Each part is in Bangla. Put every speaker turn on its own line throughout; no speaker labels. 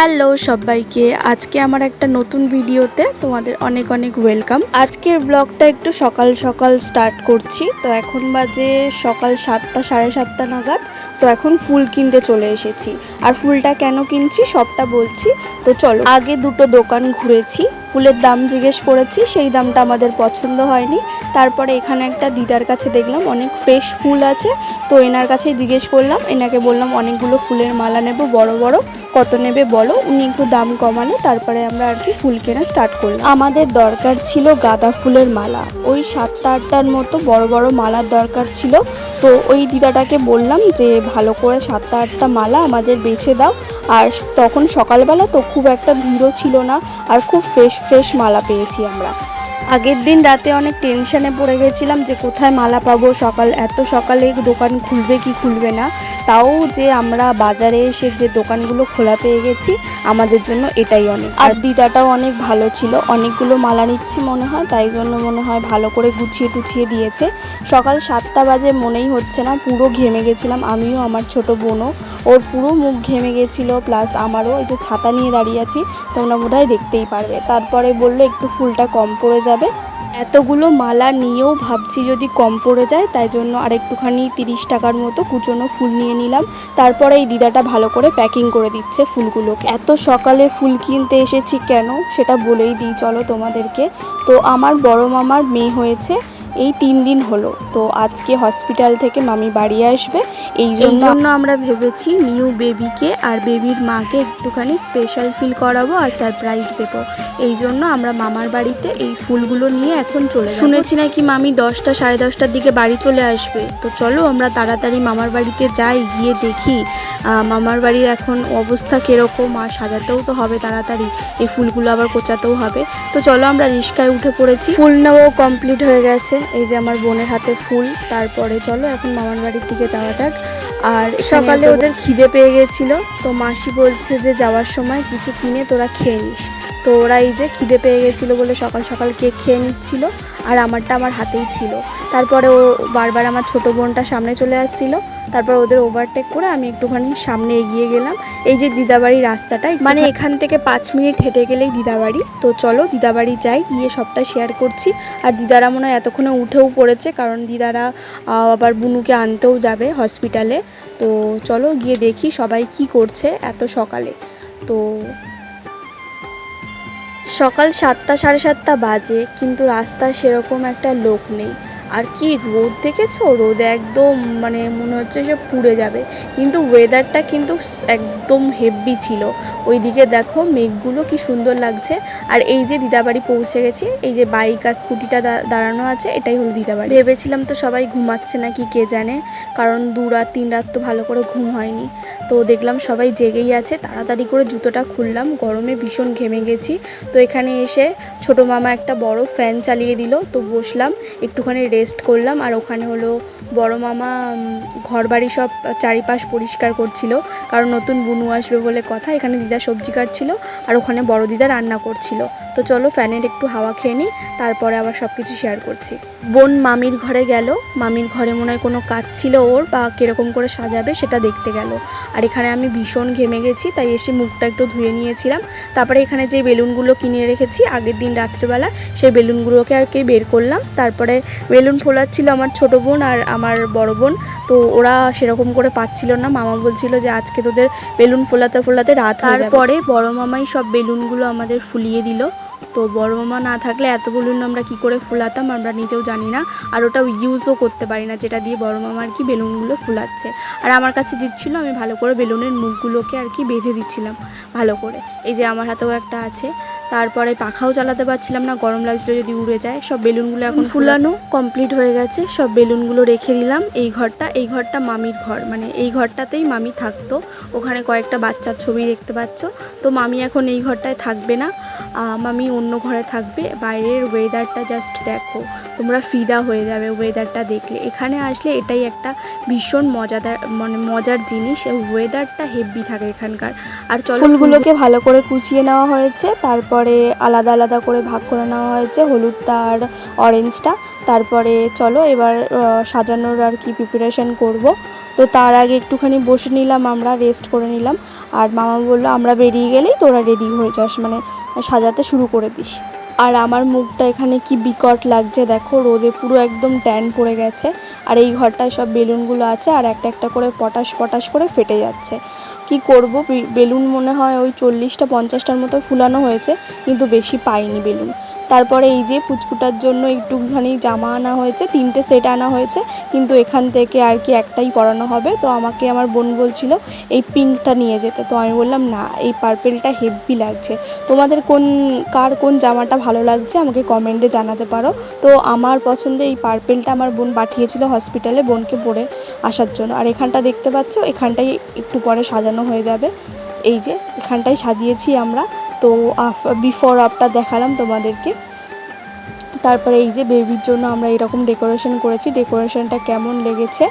হ্যালো সবাইকে, আজকে আমার একটা নতুন ভিডিওতে তোমাদের অনেক অনেক ওয়েলকাম। আজকের ব্লগটা একটু সকাল সকাল স্টার্ট করছি, তো এখন বাজে সকাল সাতটা, সাড়ে সাতটা নাগাদ, তো এখন ফুল কিনতে চলে এসেছি। আর ফুলটা কেন কিনছি সবটা বলছি, তো চলো। আগে দুটো দোকান ঘুরেছি ফুলের দাম জিজ্ঞেস করেছি, সেই দামটা আমাদের পছন্দ হয়নি। তারপরে এখানে একটা দিদার কাছে দেখলাম, অনেক ফ্রেশ ফুল আছে। তো এনার কাছে জিজ্ঞেস করলাম, এনাকে বললাম, অনেকগুলো ফুলের মালা নেব, বড় বড়, কত নেবে বলো? উনি একটু দাম কমালো, তারপরে আমরা আর কি ফুল কেনা স্টার্ট করলাম। আমাদের দরকার ছিল গাঁদা ফুলের মালা। ওই সাতটা আটটার মতো বড় বড় মালার দরকার ছিল। তো ওই দিদাটাকে বললাম যে, ভালো করে সাতটা, আটটা মালা আমাদের বেছে দাও। আর তখন সকালবেলা তো খুব একটা ভিড়ও ছিল না, আর খুব ফ্রেশ ফ্রেশ মালা পেয়েছি আমরা। আগের দিন রাতে অনেক টেনশানে পড়ে গেছিলাম যে কোথায় মালা পাবো, সকাল, এত সকালে দোকান খুলবে কি খুলবে না। তাও যে আমরা বাজারে এসে যে দোকানগুলো খোলা পেয়ে গেছি, আমাদের জন্য এটাই অনেক। আর দিদাটাও অনেক ভালো ছিল, অনেকগুলো মালা নিচ্ছি মনে হয়, তাই জন্য মনে হয় ভালো করে গুছিয়ে টুছিয়ে দিয়েছে। সকাল সাতটা বাজে মনেই হচ্ছে না, পুরো ঘেমে গেছিলাম, আমিও, আমার ছোট বোনও। ওর পুরো মুখ ঘেমে গেছিল, প্লাস আমারও এই যে ছাতা নিয়ে দাঁড়িয়ে আছি, তোমরা বোধহয় দেখতেই পারবে। তারপরে বলল একটু ফুলটা কম পড়ে যাবে এতগুলো মালা নিয়েও ভাবছি যদি কম পড়ে যায়, তাই জন্য আর একটুখানি তিরিশ টাকার মতো কুচনো ফুল নিয়ে নিলাম। তারপরে এই দিদাটা ভালো করে প্যাকিং করে দিচ্ছে ফুলগুলোকে। এত সকালে ফুল কিনতে এসেছি কেন? সেটা বলেই দিই, চলো তোমাদেরকে। তো আমার বড় মামার মেয়ে হয়েছে এই তিন দিন হলো। তো আজকে হসপিটাল থেকে মামি বাড়ি আসবে। এই জন্য আমরা ভেবেছি নিউ বেবিকে আর বেবির মাকে একটুখানি স্পেশাল ফিল করাবো আর সারপ্রাইজ দেব। এই জন্য আমরা মামার বাড়িতে এই ফুলগুলো নিয়ে এখন চলে। শুনেছি নাকি মামি দশটা সাড়ে দশটার দিকে বাড়ি চলে আসবে। তো চলো আমরা তাড়াতাড়ি মামার বাড়িতে যাই গিয়ে দেখি মামার বাড়ির এখন অবস্থা কীরকম। আর সাজাতেও তো হবে তাড়াতাড়ি এই ফুলগুলো আবার কোচাতেও হবে। তো চলো আমরা রিস্কায় উঠে পড়েছি। ফুল নেওয়াও কমপ্লিট হয়ে গেছে। এই যে আমার বোনের হাতে ফুল তারপরে চলো এখন মামার বাড়ির দিকে যাওয়া যাক। আর সকালে ওদের খিদে পেয়ে গেছিল তো মাসি বলছে যে যাওয়ার সময় কিছু কিনে তোরা খেয়ে নিস। তো ওরা এই যে খিদে পেয়ে গেছিল বলে সকাল সকাল কেক খেয়ে নিচ্ছিল, আর আমারটা আমার হাতেই ছিল। তারপরে ও বারবার আমার ছোট বোনটা সামনে চলে আসছিল। তারপর ওদের ওভারটেক করে আমি একটুখানি সামনে এগিয়ে গেলাম। এই যে দিদাবাড়ি রাস্তাটা মানে এখান থেকে পাঁচ মিনিট হেঁটে গেলেই দিদাবাড়ি। তো চলো দিদাবাড়ি যাই, গিয়ে সবটা শেয়ার করছি। আর দিদারা মনে হয় এতক্ষণে উঠেও পড়েছে, কারণ দিদারা আবার বুনুকে আনতেও যাবে হসপিটালে তো চলো গিয়ে দেখি সবাই কি করছে এত সকালে। তো সকাল সাতটা সাড়ে সাতটা বাজে কিন্তু রাস্তায় সেরকম একটা লোক নেই। আর কি, রোদ দেখেছ? রোদ একদম মানে মনে হচ্ছে সে পুড়ে যাবে। কিন্তু ওয়েদারটা কিন্তু একদম হেভি ছিল। ওইদিকে দেখো মেঘগুলো কি সুন্দর লাগছে। আর এই যে দিদাবাড়ি পৌঁছে গেছি, এই যে বাইক আর স্কুটিটা দাঁড়ানো আছে, এটাই হলো দিদাবাড়ি ভেবেছিলাম তো সবাই ঘুমাচ্ছে নাকি, কে জানে? কারণ দু রাত, তিন রাত তো ভালো করে ঘুম হয়নি। তো দেখলাম সবাই জেগেই আছে, তাড়াতাড়ি করে জুতোটা খুললাম, গরমে ভীষণ ঘেমে গেছি। তো এখানে এসে ছোট মামা একটা বড় ফ্যান চালিয়ে দিল, তো বসলাম, একটুখানি রেস্ট করলাম আর ওখানে হলো বড় মামা ঘর বাড়ি সব চারিপাশ পরিষ্কার করছিল, কারণ নতুন বুনু আসবে বলে কথা, এখানে দিদা সবজি কাটছিল আর ওখানে বড় দিদা রান্না করছিল। তো চলো ফ্যানের একটু হাওয়া খেয়ে নিই, তারপরে আবার সব কিছু শেয়ার করছি। বোন মামির ঘরে গেল, মামির ঘরে মনে হয় কোনো কাজ ছিল ওর বা কীরকম করে সাজাবে সেটা দেখতে গেল। আর এখানে আমি ভীষণ ঘেমে গেছি, তাই এসে মুখটা একটু ধুয়ে নিয়েছিলাম। তারপরে এখানে যে বেলুনগুলো কিনে রেখেছি, আগের দিন রাত্রেবেলা, সেই বেলুনগুলোকে আর কি বের করলাম। তারপরে বেলুন ফোলাচ্ছিল আমার ছোট বোন আর আমার বড় বোন। তো ওরা সেরকম করে পাচ্ছিল না। মামা বলছিল যে, আজকে তোদের বেলুন ফোলাতে ফোলাতে রাত। তারপরে বড় মামাই সব বেলুনগুলো আমাদের ফুলিয়ে দিল। তো বড় মামা না থাকলে এত বেলুন আমরা কি করে ফুলাতাম আমরা নিজেও জানি না। আর ওটা ইউজও করতে পারি না, যেটা দিয়ে বড় মামা আর কি বেলুনগুলো ফুলাচ্ছে। আর আমার কাছে দিচ্ছিল, আমি ভালো করে বেলুনের মুখগুলোকে আর কি বেঁধে দিচ্ছিলাম ভালো করে। এই যে আমার হাতেও একটা আছে। তারপরে পাখাও চালাতে পারছিলাম না গরম লাগছিল যদি উড়ে যায়। সব বেলুনগুলো এখন ফুলানো কমপ্লিট হয়ে গেছে সব বেলুনগুলো রেখে দিলাম। এই ঘরটা এই ঘরটা মামির ঘর মানে এই ঘরটাতেই মামি থাকতো। ওখানে কয়েকটা বাচ্চার ছবি দেখতে পাচ্ছ। তো মামি এখন এই ঘরটায় থাকবে না। মামি অন্য ঘরে থাকবে। বাইরের ওয়েদারটা জাস্ট দেখো। তোমরা ফিদা হয়ে যাবে ওয়েদারটা দেখলে। এখানে আসলে এটাই একটা ভীষণ মজাদার মানে মজার জিনিস। ওয়েদারটা হেভি থাকে এখানকার। আর চলো ফুলগুলোকে ভালো করে কুচিয়ে নেওয়া হয়েছে। তারপরে আলাদা আলাদা করে ভাগ করে নেওয়া হয়েছে। হলুদটা আর অরেঞ্জটা তারপরে চলো এবার সাজানোর আর কি প্রিপারেশান করব। তো তার আগে একটুখানি বসে নিলাম, আমরা রেস্ট করে নিলাম। আর মামা বলল, আমরা বেরিয়ে গেলেই তোরা রেডি হয়ে যাস মানে সাজাতে শুরু করে দিস। আর আমার মুখটা এখানে কি বিকট লাগছে দেখো, রোদে পুরো একদম ট্যান পড়ে গেছে। আর এই ঘরটায় সব বেলুনগুলো আছে আর একটা একটা করে পটাশ পটাশ করে ফেটে যাচ্ছে। কি করব? বেলুন মনে হয় ওই চল্লিশটা পঞ্চাশটার মতো ফুলানো হয়েছে, কিন্তু বেশি পাইনি বেলুন। তারপরে এই যে পুচকুটার জন্য একটুখানি জামা আনা হয়েছে, তিনটে সেট আনা হয়েছে, কিন্তু এখান থেকে আর কি একটাই পরানো হবে। তো আমাকে আমার বোন বলছিল, এই পিঙ্কটা নিয়ে যেতে। তো আমি বললাম, না, এই পার্পেলটা হেভি লাগছে। তোমাদের কোন, কার কোন জামাটা ভালো লাগছে আমাকে কমেন্টে জানাতে পারো। তো আমার পছন্দের এই পার্পেলটা আমার বোন পাঠিয়েছিল হসপিটালে বোনকে পরে আসার জন্য। আর এখানটা দেখতে পাচ্ছ, এখানটাই একটু পরে সাজানো হয়ে যাবে। এই যে, এখানটাই সাজিয়েছি আমরা। তো বিফোর আফটার দেখালাম তোমাদেরকে। তারপরে এই যে বেবির জন্য আমরা এরকম ডেকোরেশন করেছি। ডেকোরেশনটা কেমন লেগেছে?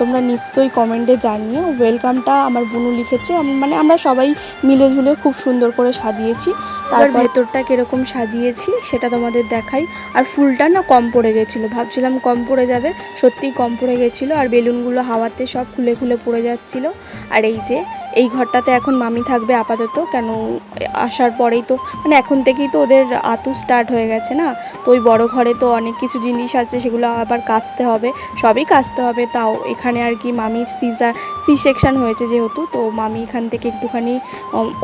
তোমরা নিশ্চয়ই কমেন্টে জানিও। ওয়েলকামটা আমার বুনু লিখেছে। মানে আমরা সবাই মিলে ঝুলে খুব সুন্দর করে সাজিয়েছি। তার ভেতরটা কীরকম সাজিয়েছি সেটা তোমাদের দেখাই। আর ফুলটা না কম পড়ে গেছিল। ভাবছিলাম কম পড়ে যাবে। সত্যিই কম পড়ে গেছিল। আর বেলুনগুলো হাওয়াতে সব খুলে খুলে পড়ে যাচ্ছিল। আর এই যে এই ঘরটাতে এখন মামি থাকবে আপাতত, কেন আসার পরেই তো মানে এখন থেকেই তো ওদের আতু স্টার্ট হয়ে গেছে না? তো ওই বড় ঘরে তো অনেক কিছু জিনিস আছে, সেগুলো আবার কাচতে হবে, সবই কাচতে হবে, তাও এখানে আর কি মামি সিজার সি সেকশন হয়েছে যেহেতু, তো মামি এখান থেকে একটুখানি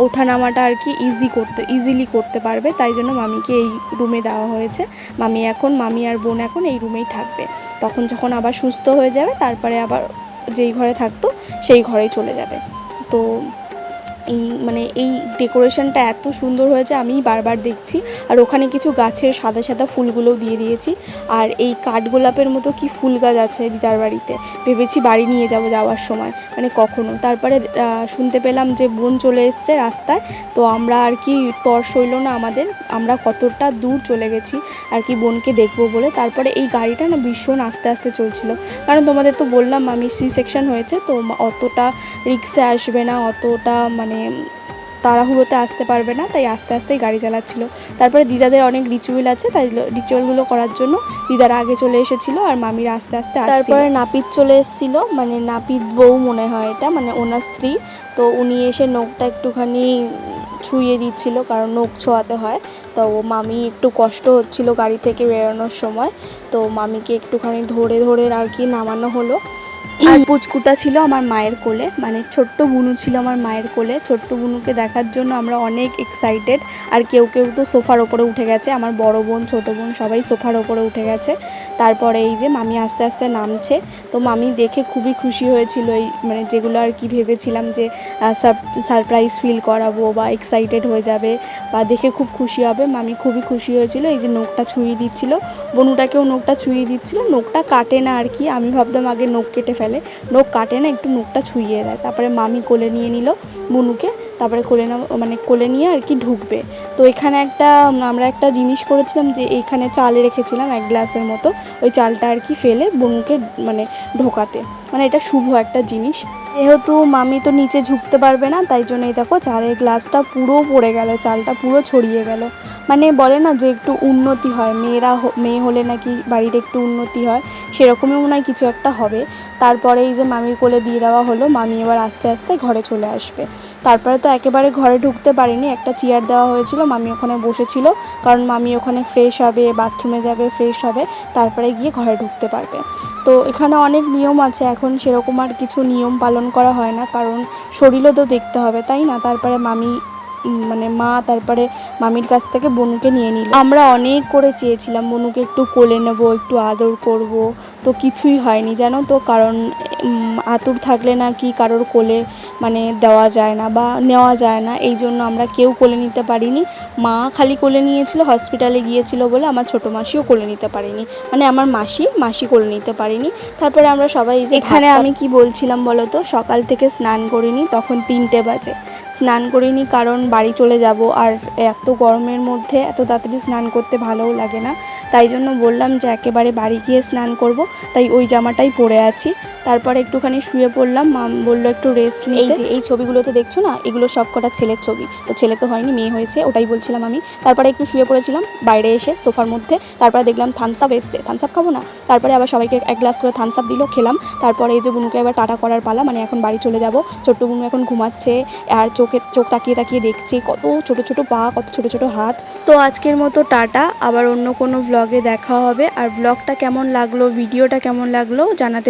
ওঠানামাটা আর কি ইজি করতে ইজিলি করতে পারবে, তাই জন্য মামিকে এই রুমে দেওয়া হয়েছে। মামি এখন, মামি আর বোন এখন এই রুমেই থাকবে। তখন যখন আবার সুস্থ হয়ে যাবে, তারপরে আবার যেই ঘরে থাকতো, সেই ঘরেই চলে যাবে। তো এই মানে এই ডেকোরেশনটা এত সুন্দর হয়েছে আমি বারবার দেখছি। আর ওখানে কিছু গাছের সাদা সাদা ফুলগুলোও দিয়ে দিয়েছি। আর এই কাঠগোলাপের মতো কি ফুল গাছ আছে দিদার বাড়িতে? ভেবেছি বাড়ি নিয়ে যাব যাওয়ার সময় মানে কখনো। তারপরে শুনতে পেলাম যে বোন চলে এসছে রাস্তায়। তো আমরা আর কি তর সইল না আমাদের, আমরা কতটা দূর চলে গেছি আর কি বোনকে দেখব বলে। তারপরে এই গাড়িটা না ভীষণ আস্তে আস্তে চলছিল। কারণ তোমাদের তো বললাম, আমি সি সেকশন হয়েছে, তো অতটা রিক্সে আসবে না, অতটা মানে তাড়াহুড়োতে আসতে পারবে না, তাই আস্তে আস্তেই গাড়ি চালাচ্ছিল। তারপরে দিদাদের অনেক রিচুয়াল আছে, তাই রিচুয়ালগুলো করার জন্য দিদারা আগে চলে এসেছিল আর মামিরা আস্তে আস্তে তারপরে নাপিত চলে এসেছিল মানে নাপিত বউ মনে হয় এটা মানে ওনার স্ত্রী। তো উনি এসে নখটা একটুখানি ছুঁয়ে দিচ্ছিল, কারণ নখ ছোঁয়াতে হয়। তো মামি একটু কষ্ট হচ্ছিল গাড়ি থেকে বেরোনোর সময়। তো মামিকে একটুখানি ধরে ধরে আর কি নামানো হলো। আর পুচকুটা ছিল আমার মায়ের কোলে মানে ছোট্ট বুনু ছিল আমার মায়ের কোলে। ছোট্ট বুনুকে দেখার জন্য আমরা অনেক এক্সাইটেড আর কেউ কেউ তো সোফার ওপরে উঠে গেছে। আমার বড় বোন ছোট বোন সবাই সোফার ওপরে উঠে গেছে। তারপরে এই যে মামি আস্তে আস্তে নামছে। তো মামি দেখে খুবই খুশি হয়েছিল এই মানে যেগুলো আর কি ভেবেছিলাম যে সারপ্রাইজ ফিল করাবো বা এক্সাইটেড হয়ে যাবে বা দেখে খুব খুশি হবে। মামি খুবই খুশি হয়েছিল এই যে নখটা ছুঁয়ে দিচ্ছিল। বনুটাকেও নখটা ছুঁয়ে দিচ্ছিল। নখটা কাটে না আর কি। আমি ভাবতাম আগে নখ কেটে ফেলে নখ কাটে না, একটু নখটা ছুঁয়ে দেয়। তারপরে মামি কোলে নিয়ে নিল বনুকে তারপরে কোলে না মানে কোলে নিয়ে আর কি ঢুকবে। তো এখানে একটা, আমরা একটা জিনিস করেছিলাম যে এইখানে চাল রেখেছিলাম এক গ্লাসের মতো। ওই চালটা আর কি ফেলে বনুকে মানে ঢোকাতে। মানে এটা শুভ একটা জিনিস। যেহেতু মামি তো নিচে ঝুঁকতে পারবে না, তাই জন্য এই দেখো চালের গ্লাসটা পুরো পড়ে গেল, চালটা পুরো ছড়িয়ে গেল। মানে বলে না যে একটু উন্নতি হয়, মেয়েরা মেয়ে হলে নাকি বাড়ির একটু উন্নতি হয়, সেরকমই মনে হয় কিছু একটা হবে। তারপরে এই যে মামির কোলে দিয়ে দেওয়া হলো, মামি এবার আস্তে আস্তে ঘরে চলে আসবে। তারপরে তো একেবারে ঘরে ঢুকতে পারিনি, একটা চেয়ার দেওয়া হয়েছিল, মামি ওখানে বসেছিল, কারণ মামি ওখানে ফ্রেশ হবে বাথরুমে যাবে ফ্রেশ হবে, তারপরে গিয়ে ঘরে ঢুকতে পারবে। তো এখানে অনেক নিয়ম আছে এখন সেরকম আর কিছু নিয়ম পালন করা হয় না, কারণ শরীরও তো দেখতে হবে, তাই না? তারপরে মামি মানে মা তারপরে মামির কাছ থেকে বনুকে নিয়ে নিল। আমরা অনেক করে চেয়েছিলাম, বনুকে একটু কোলে নেব, একটু আদর করব, তো কিছুই হয়নি, জানো তো? কারণ আতুর থাকলে না কি কারোর কোলে মানে দেওয়া যায় না বা নেওয়া যায় না। এই জন্য আমরা কেউ কোলে নিতে পারিনি। মা খালি কোলে নিয়েছিল হসপিটালে গিয়েছিল বলে আমার ছোটো মাসিও কোলে নিতে পারিনি। মানে আমার মাসি মাসি কোলে নিতে পারিনি। তারপরে আমরা সবাই এখানে আমি কি বলছিলাম বলো তো? সকাল থেকে স্নান করিনি তখন তিনটে বাজে। স্নান করিনি কারণ বাড়ি চলে যাব আর এত গরমের মধ্যে এত তাড়াতাড়ি স্নান করতে ভালোও লাগে না। তাই জন্য বললাম যে একেবারে বাড়ি গিয়ে স্নান করব। তাই ওই জামাটাই পরে আছি। তারপরে একটুখানি শুয়ে পড়লাম। মাম বলল একটু রেস্ট
এই যে এই ছবিগুলোতে দেখছ না? এগুলো সব কটা ছেলের ছবি। তো ছেলে তো হয়নি মেয়ে হয়েছে ওটাই বলছিলাম আমি। তারপরে একটু শুয়ে পড়েছিলাম বাইরে এসে সোফার মধ্যে। তারপরে দেখলাম থামস আপ এসছে। থামস আপ খাব না? তারপরে আবার সবাইকে এক গ্লাস করে থামস আপ দিল খেলাম। তারপরে এই যে বুনুকে আবার টাটা করার পালা মানে এখন বাড়ি চলে যাব। ছোট্ট বুনু এখন ঘুমাচ্ছে আর চোখে চোখ তাকিয়ে তাকিয়ে দেখছি কত ছোট ছোট পা, কত ছোট ছোট হাত।
তো আজকের মতো টাটা। আবার অন্য কোনো ব্লগে দেখা হবে। আর ব্লগটা কেমন লাগল ভিডিওটা কেমন লাগল জানাতে